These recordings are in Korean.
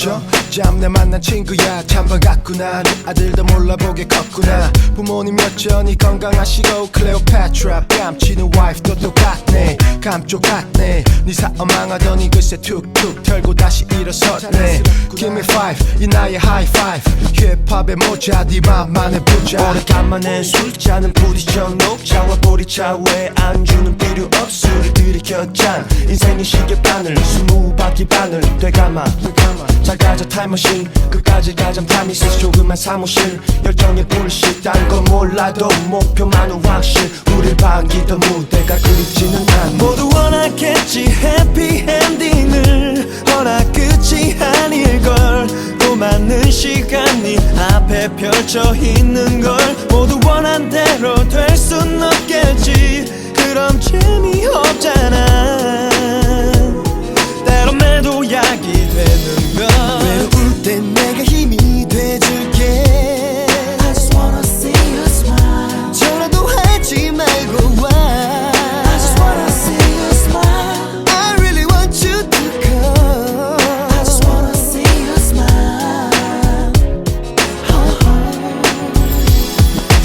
저 잠내 만난 친구야. 찬반 같구나 네 아들도 몰라보게 컸구나. 부모님 여전히 건강하시고 클레오파트라 뺨치는 와이프도 똑같네. 감쪽 같네. 네 사업 망하더니 글쎄 툭툭 털고 다시 일어섰네. Give me five. 이 나의 high five. 힙합의 모자 네 맘만 해보자. 오래간만에 술잔은 부딪혀 녹차와 보리차 왜 안주는 필요 없어. 술이 들이 켰잔 인생의 시계 바늘 스무 바퀴 바늘 되감아. 잘 가자 타임머신. 끝까지 가장 타미스 조금만 사무실. 열정의 불씨 딴건 몰라도 목표만은 확실. 우릴 반기던 무대가 그립지는 않네. 모두 원하겠지 해피 엔딩을. 허나 끝이 아닐걸. 또 많은 시간이 앞에 펼쳐 있는 걸. 모두 원한 대로 될 순 없겠지 그럼 재미없잖아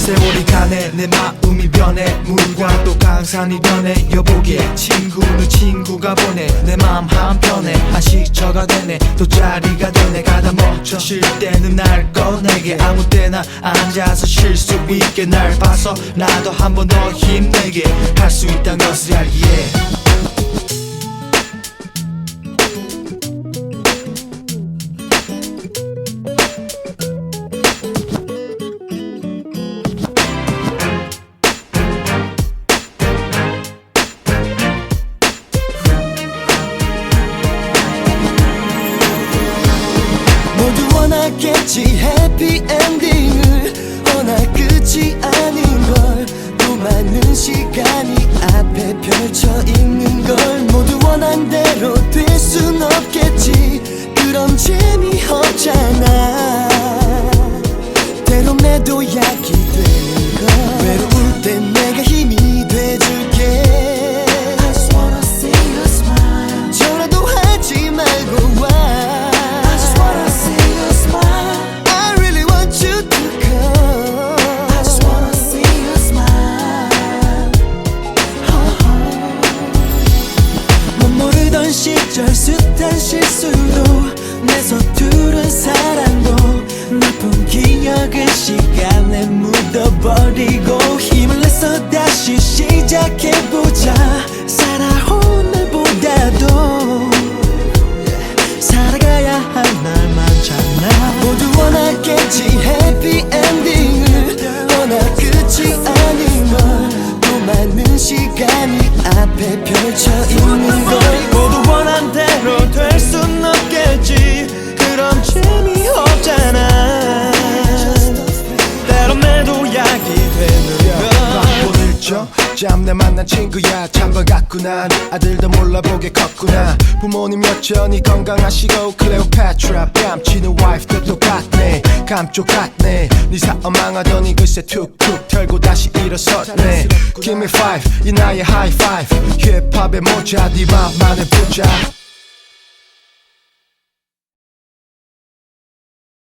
세월이 가네 내 마음이 변해 물과 또 강산이 변해. 여보기에 친구는 친구가 보내 내 마음 한편에 한시처가 되네 또 자리가 되네. 가다 멈춰 쉴 때는 날 꺼내게. 아무 때나 앉아서 쉴 수 있게. 날 봐서 나도 한번 더 힘내게. 할 수 있다는 것을 알기에 원하겠지. 해피엔딩을 허나 끝이 아닌 걸 또 많은 시간이 앞에 펼쳐 있는 걸 모두 원한 대로 될 순 없겠지. 그럼 재미 절 숱한 실수도 내 서투른 사랑도 나쁜 기억은 시간에 묻어버리고 힘을 내서 다시 시작해보자 살아온 날보다도 살아가야 할 날 많잖아 모두 원하겠지 해피 엔딩을 허나 끝이 아닌 걸또 많은 시간이 앞에 펼쳐 있는 걸 모두 원한 대로 될 순 없겠지. 그럼 재미없잖아. 때론 매도약이 되는 걸. 오늘 저 잠내 만난 친구야. 찬반 같구나 네 아들도 몰라보게 컸구나. 부모님 여전히 건강하시고 클레오파트라 뺨치는 와이프도 똑같네. 감쪽 같네. 네 사업 망하더니 글쎄 툭툭 털고 다시 일어섰네. Give me five 이 나의 모 자네 맘만 해보자